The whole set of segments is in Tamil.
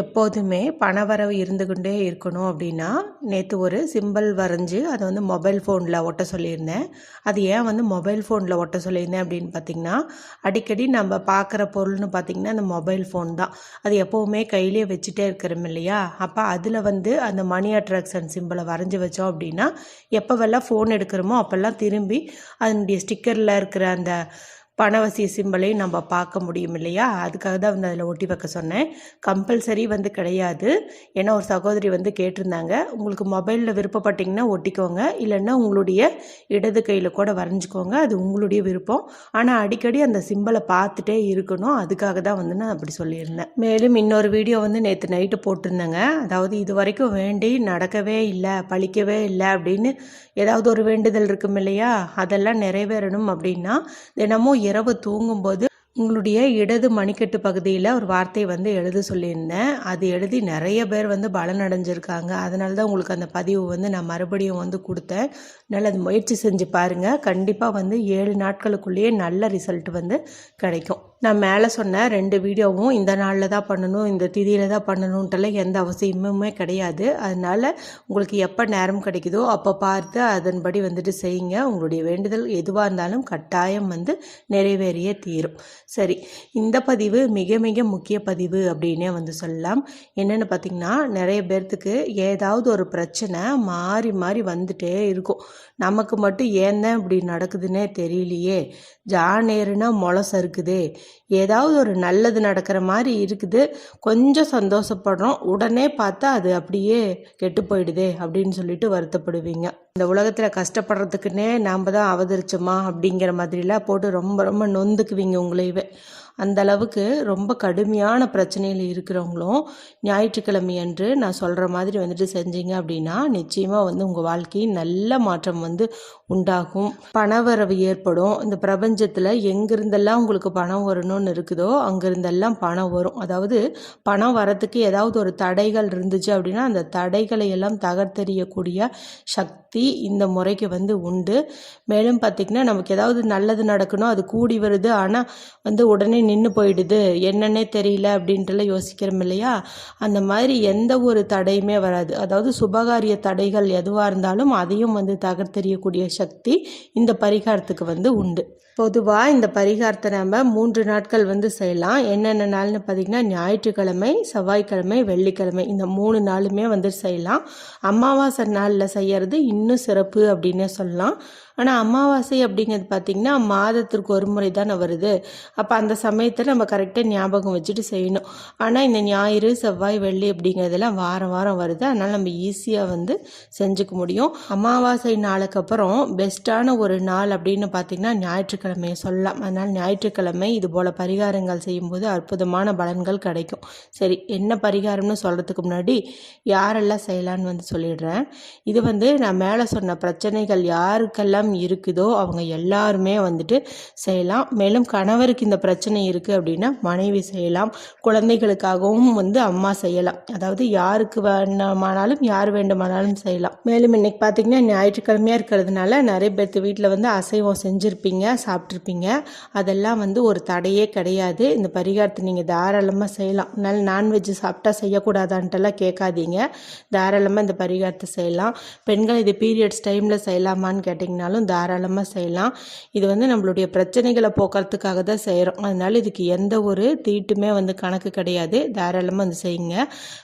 எப்போதுமே பணவரவு இருந்துக்கிட்டே இருக்கணும் அப்படின்னா நேற்று ஒரு சிம்பிள் வரைஞ்சி அதை வந்து மொபைல் ஃபோனில் ஒட்ட சொல்லியிருந்தேன். அது ஏன் வந்து மொபைல் ஃபோனில் ஒட்ட சொல்லியிருந்தேன் அப்படின்னு பார்த்திங்கன்னா அடிக்கடி நம்ம பார்க்குற பொருள்னு பார்த்திங்கன்னா அந்த மொபைல் ஃபோன் தான். அது எப்போவுமே கையிலே வச்சுட்டே இருக்கிறோம் இல்லையா? அப்போ அதில் வந்து அந்த மணி அட்ராக்ஷன் சிம்பிளை வரைஞ்சி வச்சோம் அப்படின்னா எப்போவெல்லாம் ஃபோன் எடுக்கிறோமோ அப்போல்லாம் திரும்பி அதனுடைய ஸ்டிக்கரில் இருக்கிற அந்த பணவசிய சிம்பிளையும் நம்ம பார்க்க முடியும் இல்லையா? அதுக்காக தான் வந்து அதில் ஒட்டி வைக்க சொன்னேன். கம்பல்சரி வந்து கிடையாது. ஏன்னா ஒரு சகோதரி வந்து கேட்டிருந்தாங்க. உங்களுக்கு மொபைலில் விருப்பப்பட்டிங்கன்னா ஒட்டிக்கோங்க. இல்லைன்னா உங்களுடைய இடது கையில் கூட வரைஞ்சிக்கோங்க. அது உங்களுடைய விருப்பம். ஆனால் அடிக்கடி அந்த சிம்பிளை பார்த்துட்டே இருக்கணும். அதுக்காக தான் வந்து நான் அப்படி சொல்லியிருந்தேன். மேலும் இன்னொரு வீடியோ வந்து நேற்று நைட்டு போட்டிருந்தேங்க. அதாவது இது வரைக்கும் வேண்டி நடக்கவே இல்லை பழிக்கவே இல்லை அப்படின்னு ஏதாவது ஒரு வேண்டுதல் இருக்கும் இல்லையா? அதெல்லாம் நிறைவேறணும் அப்படின்னா தினமும் இரவு தூங்கும்போது உங்களுடைய இடது மணிக்கட்டு பகுதியில் ஒரு வார்த்தை வந்து எழுத சொல்லியிருந்தேன். அது எழுதி நிறைய பேர் வந்து பலன் அடைஞ்சிருக்காங்க அதனால தான் உங்களுக்கு அந்த பதிவு வந்து நான் மறுபடியும் வந்து கொடுத்தேன். அதனால் அது முயற்சி செஞ்சு பாருங்கள் கண்டிப்பாக வந்து ஏழு நாட்களுக்குள்ளேயே நல்ல ரிசல்ட் வந்து கிடைக்கும். நான் மேலே சொன்ன ரெண்டு வீடியோவும் இந்த நாளில் தான் பண்ணணும் இந்த திதியில் தான் பண்ணணுன்ட்டுலாம் எந்த அவசியமுமே கிடையாது. அதனால் உங்களுக்கு எப்போ நேரம் கிடைக்குதோ அப்போ பார்த்து அதன்படி வந்துட்டு செய்யுங்க. உங்களுடைய வேண்டுதல் எதுவாக இருந்தாலும் கட்டாயம் வந்து நிறைவேறிய தீரும். சரி இந்த பதிவு மிக மிக முக்கிய பதிவு அப்படின்னே வந்து சொல்லலாம். என்னென்னு பார்த்திங்கன்னா நிறைய பேர்த்துக்கு ஏதாவது ஒரு பிரச்சனை மாறி மாறி வந்துட்டே இருக்கும். நமக்கு மட்டும் ஏன் தான் இப்படி நடக்குதுன்னே தெரியலையே. ஜானேருனா முளை சறுக்குதே ஏதாவது ஒரு நல்லது நடக்கிற மாதிரி இருக்குது. கொஞ்சம் சந்தோஷப்படுறோம். உடனே பார்த்தா அது அப்படியே கெட்டு போயிடுதே அப்படின்னு சொல்லிட்டு வருத்தப்படுவீங்க. இந்த உலகத்தில் கஷ்டப்படுறதுக்குன்னே நாம் தான் அவதரிச்சோமா அப்படிங்கிற மாதிரிலாம் போட்டு ரொம்ப ரொம்ப நொந்துக்குவீங்க உங்களையவே. அந்த அளவுக்கு ரொம்ப கடுமையான பிரச்சனையில் இருக்கிறவங்களும் ஞாயிற்றுக்கிழமை அன்று நான் சொல்கிற மாதிரி வந்துட்டு செஞ்சீங்க அப்படின்னா நிச்சயமாக வந்து உங்கள் வாழ்க்கையில் நல்ல மாற்றம் வந்து உண்டாகும். பணவரவு ஏற்படும். இந்த பிரபஞ்சத்தில் எங்கிருந்தெல்லாம் உங்களுக்கு பணம் வரணும்னு இருக்குதோ அங்கிருந்தெல்லாம் பணம் வரும். அதாவது பணம் வரத்துக்கு ஏதாவது ஒரு தடைகள் இருந்துச்சு அப்படின்னா அந்த தடைகளை எல்லாம் தகர்த்தெறியக்கூடிய சக்தி இந்த முறைக்கு வந்து உண்டு. மேலும் பார்த்திங்கன்னா நமக்கு ஏதாவது நல்லது நடக்கணும் அது கூடி வருது. ஆனால் வந்து உடனே நின்று போயிடுது. என்னன்னே தெரியல அப்படின்ட்டுலாம் யோசிக்கிறோம் இல்லையா? அந்த மாதிரி எந்த ஒரு தடையுமே வராது. அதாவது சுபகாரிய தடைகள் எதுவாக இருந்தாலும் அதையும் வந்து தகர்த்தெறியக்கூடிய சக்தி இந்த பரிகாரத்துக்கு வந்து உண்டு. பொதுவாக இந்த பரிகாரத்தை நம்ம மூன்று நாட்கள் வந்து செய்யலாம். என்னென்ன நாள்னு பார்த்திங்கன்னா ஞாயிற்றுக்கிழமை செவ்வாய்க்கிழமை வெள்ளிக்கிழமை இந்த மூணு நாளுமே வந்து செய்யலாம். அமாவாசை நாளில் செய்யறது இன்னும் சிறப்பு அப்படின்னே சொல்லலாம். ஆனால் அமாவாசை அப்படிங்கிறது பார்த்திங்கன்னா மாதத்திற்கு ஒரு முறை தானே வருது. அப்போ அந்த சமயத்தில் நம்ம கரெக்டாக ஞாபகம் வச்சுட்டு செய்யணும். ஆனால் இந்த ஞாயிறு செவ்வாய் வெள்ளி அப்படிங்கிறதெல்லாம் வாரம் வாரம் வருது. அதனால் நம்ம ஈஸியாக வந்து செஞ்சுக்க முடியும். அமாவாசை நாளுக்கு அப்புறம் பெஸ்ட்டான ஒரு நாள் அப்படின்னு பார்த்திங்கன்னா ஞாயிற்றுக்கிழமையை சொல்லலாம். அதனால் ஞாயிற்றுக்கிழமை இது போல் பரிகாரங்கள் செய்யும்போது அற்புதமான பலன்கள் கிடைக்கும். சரி என்ன பரிகாரம்னு சொல்கிறதுக்கு முன்னாடி யாரெல்லாம் செய்யலான்னு வந்து சொல்லிடுறேன். இது வந்து நான் மேலே சொன்ன பிரச்சனைகள் யாருக்கெல்லாம் இருக்குதோ அவங்க எல்லாருமே வந்துட்டு செய்யலாம். மேலும் கணவருக்கு இந்த பிரச்சனை இருக்குது அப்படின்னா மனைவி செய்யலாம். குழந்தைகளுக்காகவும் வந்து அம்மா செய்யலாம். அதாவது யாருக்கு வேண்டுமானாலும் யார் வேண்டுமானாலும் செய்யலாம். மேலும் இன்னைக்கு பார்த்தீங்கன்னா ஞாயிற்றுக்கிழமையாக இருக்கிறதுனால நிறைய பேர்த்து வீட்டில் வந்து அசைவம் செஞ்சுருப்பீங்க சாப்பிட்ருப்பீங்க அதெல்லாம் வந்து ஒரு தடையே கிடையாது. இந்த பரிகாரத்தை நீங்கள் தாராளமாக செய்யலாம். அதனால் நான்வெஜ் சாப்பிட்டா செய்யக்கூடாதான்ட்டெல்லாம் கேட்காதீங்க. தாராளமாக இந்த பரிகாரத்தை செய்யலாம். பெண்கள் இது பீரியட்ஸ் டைமில் செய்யலாமான்னு கேட்டிங்கனாலும் தாராளமாக செய்யலாம். இது வந்து நம்மளுடைய பிரச்சனைகளை போக்குறதுக்காக தான் செய்கிறோம் அதனால் இதுக்கு எந்த ஒரு தீட்டுமே வந்து கணக்கு கிடையாது. தாராளமாக வந்து செய்யுங்க.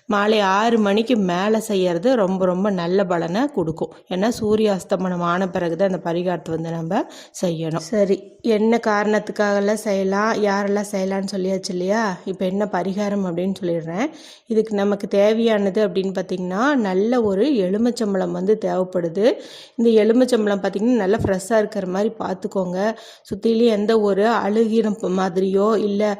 மாலை ஆறு மணிக்கு மேலே செய்யறது ரொம்ப ரொம்ப நல்ல பலனை கொடுக்கும். ஏன்னா சூரிய அஸ்தமனம் ஆன பிறகு தான் அந்த பரிகாரத்தை வந்து நம்ம செய்யணும். சரி. என்ன காரணத்துக்காகலாம் செய்யலாம்? யாரெல்லாம் செய்யலாம்னு சொல்லியாச்சு இல்லையா? இப்போ என்ன பரிகாரம் அப்படின்னு சொல்லிடுறேன். இதுக்கு நமக்கு தேவையானது அப்படின்னு பார்த்திங்கன்னா நல்ல ஒரு எலுமிச்சம்பழம் வந்து தேவைப்படுது. இந்த எலுமிச்சம்பழம் பார்த்திங்கன்னா நல்லா ஃப்ரெஷ்ஷாக இருக்கிற மாதிரி பார்த்துக்கோங்க சுற்றிலையும் எந்த ஒரு அழுகின மாதிரியோ இல்லை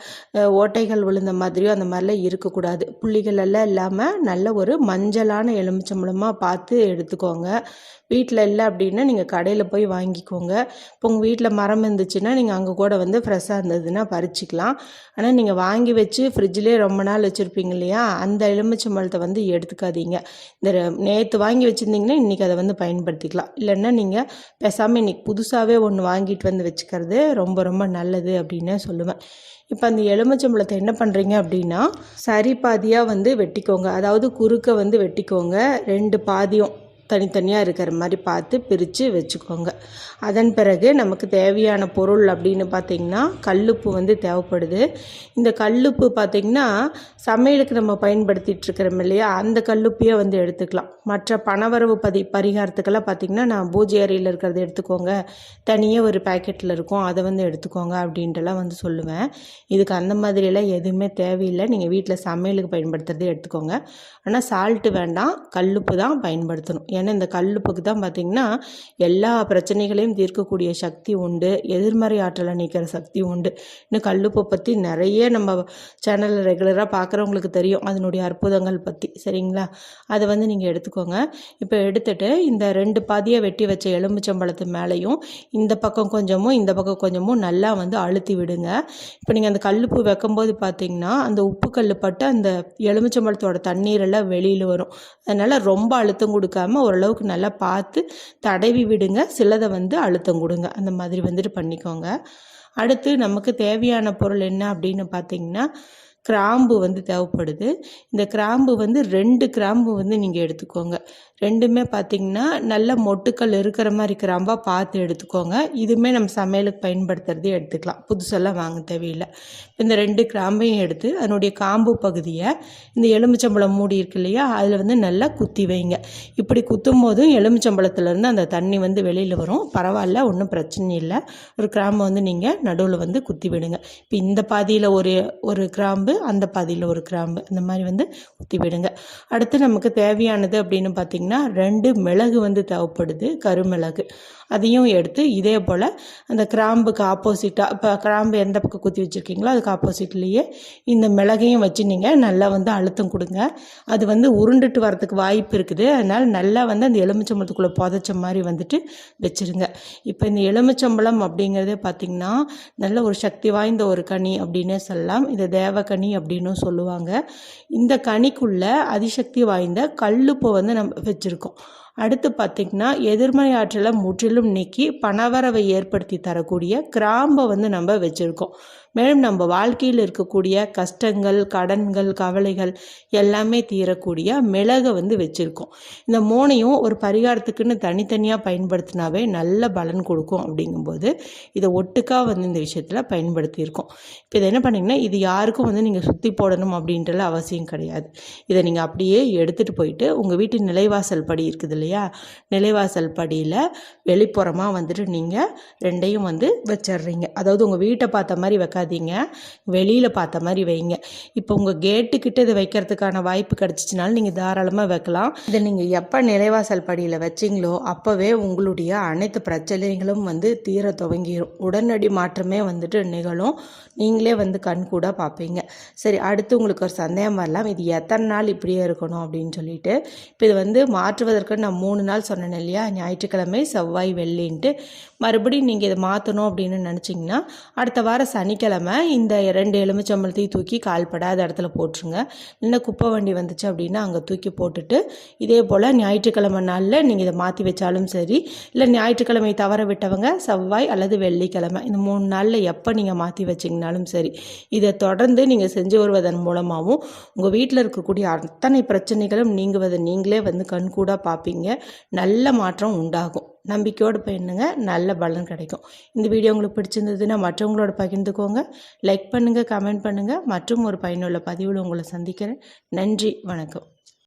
ஓட்டைகள் விழுந்த மாதிரியோ அந்த மாதிரிலாம் இருக்கக்கூடாது. புள்ளிகள் எல்லாம் இல்லாமல் நல்ல ஒரு மஞ்சளான எலுமிச்சம்பழமாக பார்த்து எடுத்துக்கோங்க. வீட்டில் இல்லை அப்படின்னா நீங்கள் கடையில் போய் வாங்கிக்கோங்க. இப்போ உங்கள் வீட்டில் மரம் இருந்துச்சுன்னா நீங்கள் அங்கே கூட வந்து ஃப்ரெஷ்ஷாக இருந்ததுன்னா பறிச்சிக்கலாம். ஆனால் நீங்கள் வாங்கி வச்சு ஃப்ரிட்ஜ்லேயே ரொம்ப நாள் வச்சுருப்பீங்க இல்லையா? அந்த எலுமிச்சம்பழத்தை வந்து எடுத்துக்காதீங்க. இந்த நேற்று வாங்கி வச்சுருந்தீங்கன்னா இன்றைக்கி அதை வந்து பயன்படுத்திக்கலாம். இல்லைன்னா நீங்கள் பேசாமல் இன்றைக்கி புதுசாகவே ஒன்று வாங்கிட்டு வந்து வச்சுக்கிறது ரொம்ப ரொம்ப நல்லது அப்படின்னு சொல்லுவேன். இப்போ அந்த எலுமிச்சம்பழத்தை என்ன பண்ணுறீங்க அப்படின்னா சரி பாதியாக வந்து வெட்டிக்கோங்க. அதாவது குறுக்க வந்து வெட்டிக்கோங்க. ரெண்டு பாதியும் தனித்தனியாக இருக்கிற மாதிரி பார்த்து பிரித்து வச்சுக்கோங்க. அதன் பிறகு நமக்கு தேவையான பொருள் அப்படின்னு பார்த்திங்கன்னா கல்லுப்பு வந்து தேவைப்படுது. இந்த கல்லுப்பு பார்த்திங்கன்னா சமையலுக்கு நம்ம பயன்படுத்திகிட்ருக்கிறோம் இல்லையா? அந்த கல்லுப்பையே வந்து எடுத்துக்கலாம். மற்ற பணவரவு பதி பரிகாரத்துக்கெல்லாம் பார்த்திங்கன்னா நான் பூஜை அறையில் இருக்கிறத எடுத்துக்கோங்க. தனியாக ஒரு பேக்கெட்டில் இருக்கும். அதை வந்து எடுத்துக்கோங்க அப்படின்ட்டுலாம் வந்து சொல்லுவேன். இதுக்கு அந்த மாதிரியெல்லாம் எதுவுமே தேவையில்லை. நீங்கள் வீட்டில் சமையலுக்கு பயன்படுத்துகிறதே எடுத்துக்கோங்க. ஆனால் சால்ட்டு வேண்டாம். கல்லுப்பு தான் பயன்படுத்தணும். ஏன்னா இந்த கல்லுப்புக்கு தான் பார்த்திங்கன்னா எல்லா பிரச்சனைகளையும் தீர்க்கக்கூடிய சக்தி உண்டு. எதிர்மறை ஆற்றலை நீக்கிற சக்தி உண்டு. இன்னும் கல்லுப்பை பற்றி நிறைய நம்ம சேனலில் ரெகுலராக பார்க்குறவங்களுக்கு தெரியும். அதனுடைய அற்புதங்கள் பற்றி சரிங்களா? அதை வந்து நீங்கள் எடுத்துக்கோங்க. இப்போ எடுத்துகிட்டு இந்த ரெண்டு பாதியை வெட்டி வச்ச எலும்புச்சம்பழத்து மேலேயும் இந்த பக்கம் கொஞ்சமும் இந்த பக்கம் கொஞ்சமும் நல்லா வந்து அழுத்தி விடுங்க. இப்போ நீங்கள் அந்த கல்லுப்பு வைக்கும்போது பார்த்தீங்கன்னா அந்த உப்பு கல் பட்டு அந்த எலுமிச்சம்பழத்தோட தண்ணீரெல்லாம் வெளியில் வரும். அதனால் ரொம்ப அழுத்தம் கொடுக்காம ஓரளவுக்கு நல்லா பார்த்து தடவி விடுங்க. சிலதை வந்து அழுத்தம் கொடுங்க. அந்த மாதிரி வந்துட்டு பண்ணிக்கோங்க. அடுத்து நமக்கு தேவையான பொருள் என்ன அப்படின்னு பார்த்தீங்கன்னா கிராம்பு வந்து தேவைப்படுது. இந்த கிராம்பு வந்து ரெண்டு கிராம்பு வந்து நீங்கள் எடுத்துக்கோங்க. ரெண்டுமே பார்த்திங்கன்னா நல்ல மொட்டுக்கள் இருக்கிற மாதிரி கிராம்பாக பார்த்து எடுத்துக்கோங்க. இதுவுமே நம்ம சமையலுக்கு பயன்படுத்துறதே எடுத்துக்கலாம். புதுசெல்லாம் வாங்க தேவையில்லை. இந்த ரெண்டு கிராம்பையும் எடுத்து அதனுடைய காம்பு பகுதியை இந்த எலுமிச்சம்பழம் மூடி இருக்கு இல்லையா? அதில் வந்து நல்லா குத்தி வைங்க. இப்படி குத்தும் போதும் எலுமிச்சம்பழத்துலேருந்து அந்த தண்ணி வந்து வெளியில் வரும். பரவாயில்ல ஒன்றும் பிரச்சனை இல்லை. ஒரு கிராம்பை வந்து நீங்கள் நடுவில் வந்து குத்தி விடுங்க. இப்போ இந்த பாதியில் ஒரு ஒரு கிராம்பு அந்த பாதியில் ஒரு கிராம்பு அந்த மாதிரி வந்து குத்தி விடுங்க. அடுத்து நமக்கு தேவையானது அப்படின்னு பார்த்திங்கன்னா பார்த்திங்கன்னா ரெண்டு மிளகு வந்து தேவைப்படுது கருமிளகு. அதையும் எடுத்து இதே போல் அந்த கிராம்புக்கு ஆப்போசிட்டாக இப்போ கிராம்பு எந்த பக்கம் குத்தி வச்சுருக்கீங்களோ அதுக்கு ஆப்போசிட்லேயே இந்த மிளகையும் வச்சு நீங்கள் நல்லா வந்து அழுத்தம் கொடுங்க. அது வந்து உருண்டுட்டு வரதுக்கு வாய்ப்பு இருக்குது. அதனால் நல்லா வந்து அந்த எலுமிச்சம்பழத்துக்குள்ளே புதைச்ச மாதிரி வந்துட்டு வச்சுருங்க. இப்போ இந்த எலுமிச்சம்பழம் அப்படிங்கிறதே பார்த்திங்கன்னா நல்ல ஒரு சக்தி வாய்ந்த ஒரு கனி அப்படின்னே சொல்லலாம். இதை தேவக்கனி அப்படின்னும் சொல்லுவாங்க. இந்த கனிக்குள்ளே அதிசக்தி வாய்ந்த கல்லுப்பை வந்து நம்ம வச்சுருக்கோம். அடுத்து பார்த்திங்கன்னா எதிர்மறை ஆற்றலை முற்றிலும் நீக்கி பணவரவை ஏற்படுத்தி தரக்கூடிய கிராம்பை வந்து நம்ம வச்சுருக்கோம். மேலும் நம்ம வாழ்க்கையில் இருக்கக்கூடிய கஷ்டங்கள் கடன்கள் கவலைகள் எல்லாமே தீரக்கூடிய மிளகை வந்து வச்சுருக்கோம். இந்த மூணையும் ஒரு பரிகாரத்துக்குன்னு தனித்தனியாக பயன்படுத்தினாவே நல்ல பலன் கொடுக்கும் அப்படிங்கும்போது இதை ஒட்டுக்காக வந்து இந்த விஷயத்தில் பயன்படுத்தியிருக்கோம். இப்போ இதை என்ன பண்ணிங்கன்னா இது யாருக்கும் வந்து நீங்கள் சுற்றி போடணும் அப்படின்றல அவசியம் கிடையாது. இதை நீங்கள் அப்படியே எடுத்துகிட்டு போயிட்டு உங்கள் வீட்டு நிலைவாசல் படி இருக்குது இல்லையா? நிலைவாசல் படியில் வெளிப்புறமாக வந்துட்டு நீங்கள் ரெண்டையும் வந்து வச்சிடுறீங்க. அதாவது உங்கள் வீட்டை பார்த்த மாதிரி வைக்காது வைக்காதீங்க வெளியில் பார்த்த மாதிரி வைங்க. இப்போ உங்கள் கேட்டுக்கிட்ட இதை வைக்கிறதுக்கான வாய்ப்பு கிடச்சிச்சினாலும் நீங்கள் தாராளமாக வைக்கலாம். இதை நீங்கள் எப்போ நிலைவாசல் படியில் வச்சிங்களோ அப்போவே உங்களுடைய அனைத்து பிரச்சனைகளும் வந்து தீர துவங்கிடும் உடனடி மாற்றமே வந்துட்டு நிகழும். நீங்களே வந்து கண் கூட பார்ப்பீங்க. சரி அடுத்து உங்களுக்கு ஒரு சந்தேகம் வரலாம். இது எத்தனை நாள் இப்படியே இருக்கணும் அப்படின்னு சொல்லிட்டு. இப்போ இது வந்து மாற்றுவதற்கு நான் மூணு நாள் சொன்னேன் இல்லையா? ஞாயிற்றுக்கிழமை செவ்வாய் வெள்ளின்ட்டு. மறுபடியும் நீங்கள் இதை மாற்றணும் அப்படின்னு நினச்சிங்கன்னா அடுத்த வாரம் சனிக்கிழமை இந்த ரெண்டு எலுமிச்சம்பழத்தையும் தூக்கி கால்படாத இடத்துல போட்டுருங்க. இல்லை குப்பை வண்டி வந்துச்சு அப்படின்னா அங்கே தூக்கி போட்டுட்டு இதே போல் ஞாயிற்றுக்கிழமை நாளில் நீங்கள் இதை மாற்றி வச்சாலும் சரி இல்லை ஞாயிற்றுக்கிழமை தவற விட்டவங்க செவ்வாய் அல்லது வெள்ளிக்கிழமை இந்த மூணு நாளில் எப்போ நீங்கள் மாற்றி வச்சிங்கனாலும் சரி இதை தொடர்ந்து நீங்கள் செஞ்சு வருவதன் மூலமாகவும் உங்கள் வீட்டில் இருக்கக்கூடிய அத்தனை பிரச்சனைகளும் நீங்குவதை நீங்களே வந்து கண்கூடாக பார்ப்பீங்க நல்ல மாற்றம் உண்டாகும். நம்பிக்கையோடு பண்ணுங்க நல்ல பலன் கிடைக்கும். இந்த வீடியோ உங்களுக்கு பிடிச்சிருந்ததுன்னா மற்றவங்களோட பகிர்ந்துக்கோங்க. லைக் பண்ணுங்கள் கமெண்ட் பண்ணுங்கள் மற்றும் ஒரு பயனுள்ள பதிவில் உங்களை சந்திக்கிறேன். நன்றி வணக்கம்.